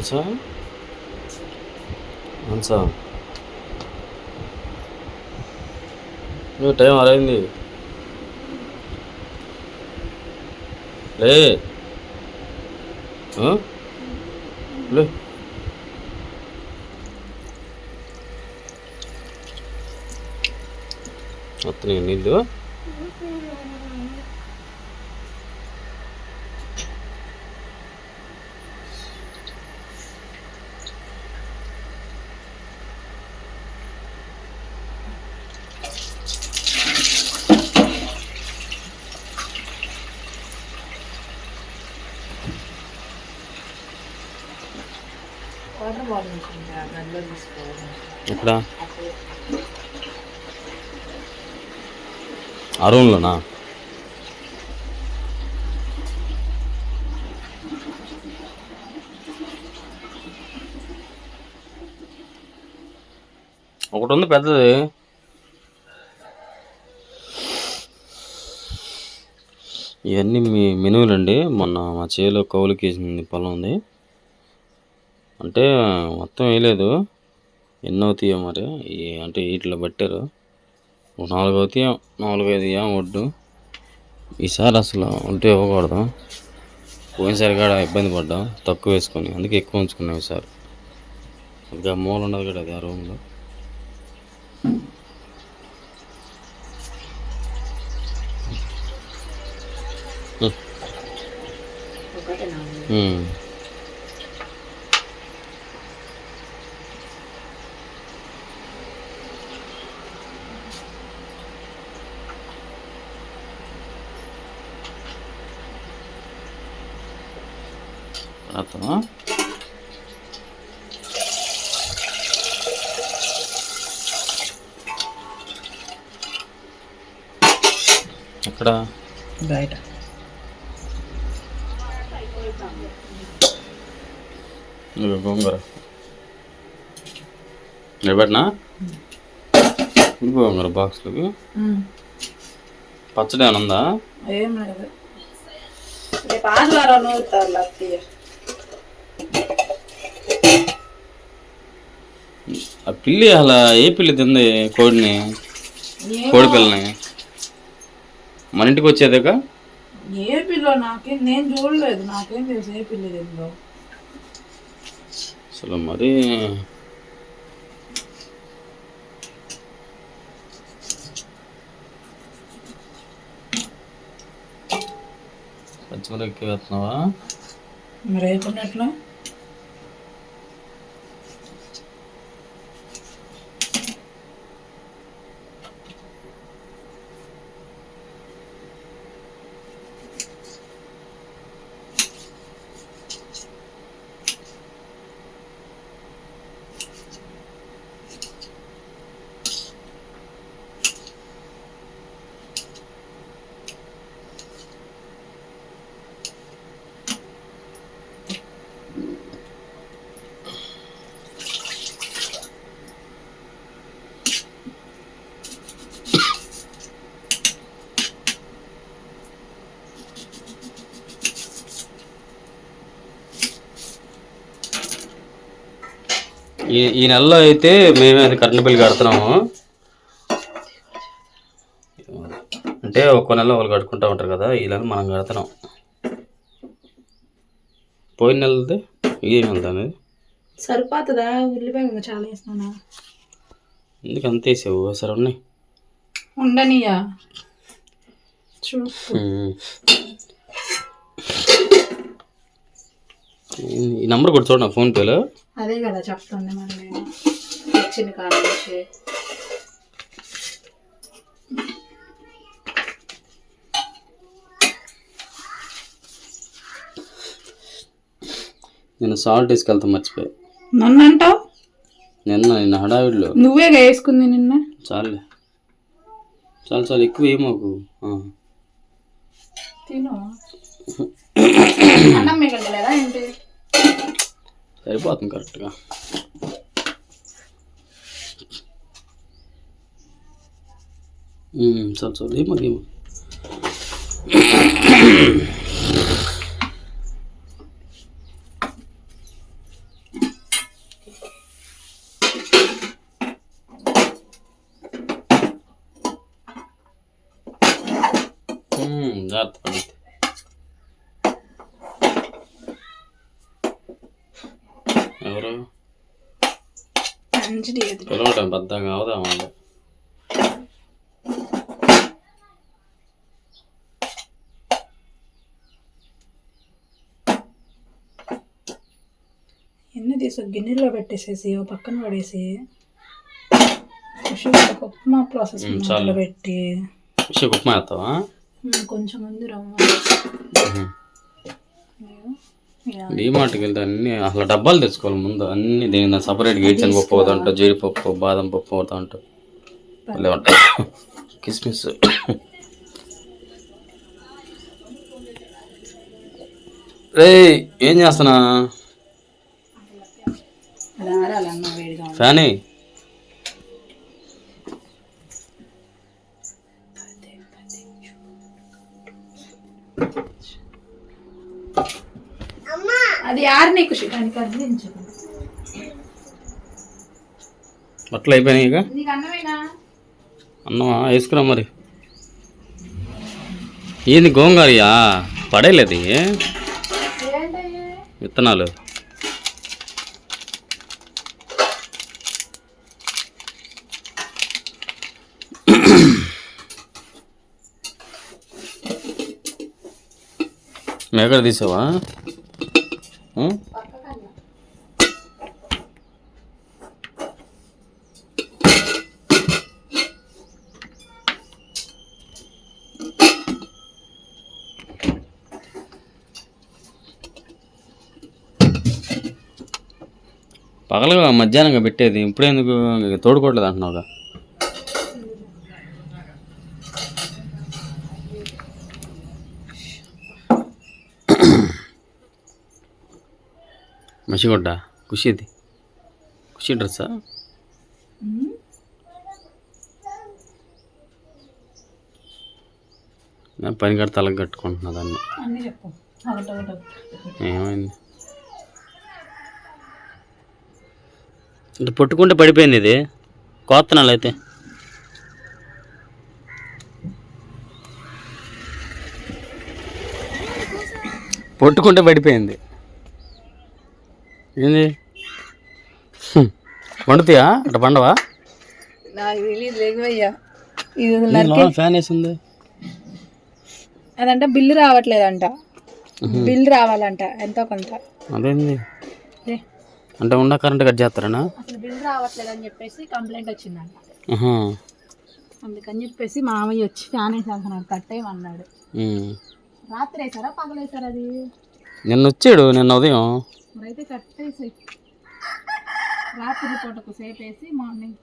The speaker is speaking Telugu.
మనసా మనసా ఏ, టైం అరైంది లే. లే. వస్తున్నాయి నీళ్ళు? ఎక్కడ ఆ ఇక్కడ రూమ్లోనా ఒకటి ఉంది పెద్దది? ఇవన్నీ మీ మెనువులండి మొన్న మా చేలో కౌలుకి పొలం ఉంది. అంటే మొత్తం వేయలేదు. ఎన్ని అవుతాయో మరి. ఈ అంటే వీటిలో పట్టారు. నాలుగు అవుతాయో నాలుగు ఐదు వడ్డు ఈసారి అసలు ఉంటే ఇవ్వకూడదు. పోయినసారి కూడా ఇబ్బంది పడ్డాం. తక్కువ వేసుకొని. అందుకే ఎక్కువ ఉంచుకున్నాం ఈసారి. ఇంకా మూల ఉండదు కూడా అది ఆ రూమ్లో. ఒకటి అర్థమా ఎక్కడ బయట. గోంగూర. నిలబెట్టినా ఇది గోంగూర బాక్స్లోకి. పచ్చడి ఏమైనా ఉందా? ఏం లేదు. రేపు ఆదివారం నూరుతారు ఆ పిల్లి అలా ఏ పిల్లి తింది కోడిని? కోడి పిల్లని మన ఇంటికి వచ్చేదాకా ఏ పిల్లో నాకేం నేను చూడలేదు. నాకేం తెలుసు ఏ పిల్లి తిందో. అసలు మరి పచ్చిమిరపకాయ వేస్తున్నావా మరి వేసుకున్నట్లు ఈ ఈ నెలలో అయితే మేమే అది కరెంట్ బిల్ కడుతున్నాము. అంటే ఒక్కో నెల వాళ్ళు కట్టుకుంటా ఉంటారు కదా ఈ నెల మనం కడుతున్నాం. పోయిన నెలది ఈ నెలది అనేది. సరిపోతుందా? ఉల్లిపాయ ఇంకా చాలా వేసినా ఎందుకు అంత వేసావు? సరే ఉన్నాయి. ఉండనియా? చూ ఈ నంబర్ కూడా చూడ ఫోన్పేలో అదే కదా చెప్తుంది వచ్చిన కాడ నుంచి. నేను సాల్ట్ తీసుకెళ్తాను మర్చిపోయా. నన్ను అంటావు నిన్న నిన్న హడావిడిలో. నువ్వే వేసుకుంది నిన్న? చాలులే చాలు చాలు ఎక్కువ ఏమోకు. తిను. అన్నం మిగలలేదా ఏంటి? సరిపోతుంది కరెక్ట్గా చాలు చాలు ఏమో ఏమో జాగ్రత్త పడుతుంది ఎవరు? పిలవటం బద్దంగా ఎన్ని తీసు గిన్నెలో పెట్టేసేసి ఓ పక్కన పడేసి ఉప్మా ప్రాసెస్. పెట్టి. ఉప్మా కొంచెం ఉంది ఇలా డీమార్ట్కి వెళ్తే అన్ని అసలు డబ్బాలు తెచ్చుకోవాలి ముందు. అన్ని దీని సపరేట్గా ఏడ్చని పప్పు అవుతాంట జీడిపప్పు బాదం పప్పు అవుతాంట లేవంటే. కిస్మిస్. రే ఏం చేస్తున్నా. ఫ్యానీ? అది ఆరిని ఖుషి దానికి అందించు బట్టలు అయిపోయినాయి ఇక. నీకు అన్నమేనా? అన్నమా? వేసుకురా మరి. ఏంది గోంగారియా పడేలేదు. విత్తనాలు. మేకడ తీసావా? పగలగా మధ్యాహ్నంగా పెట్టేది. ఇప్పుడెందుకు? తోడుకోవట్లేదు అంటున్నావుగా. మసిగొడ్డ ఖుషిది ఖుషి డ్రెస్సా పని కడితే తలకు కట్టుకుంటున్నా దాన్ని ఏమైంది అంటే పట్టుకుంటే పడిపోయింది ఇది కోత్తనాలు అయితే పట్టుకుంటే పడిపోయింది ఏంది? హ్మ్. పండుతాయా అట్లా పండవా? నాకు తెలియదు లేకపోయ్యా. ఇది లోన ఫ్యాన్ వేసింది? అదంట బిల్లు రావట్లేదంట. బిల్లు రావాలంట ఎంతో కొంత. అదేంది? అంటే ఉన్న కరెంట్ కట్ చేస్తారనా? అసలు బిల్లు రావట్లేదు అని చెప్పేసి కంప్లైంట్ వచ్చిందంట. అందుకని చెప్పేసి మామయ్య వచ్చి ఫ్యాన్ వేసేస్తున్నాడు కట్టేయమన్నాడు ఉమ్. రాత్రి వేసారా పగలేసారా అది? నిన్న వచ్చాడు నిన్న ఉదయం. మరైతే కట్టేసి రాత్రి పూటకు సేపు వేసి మార్నింగ్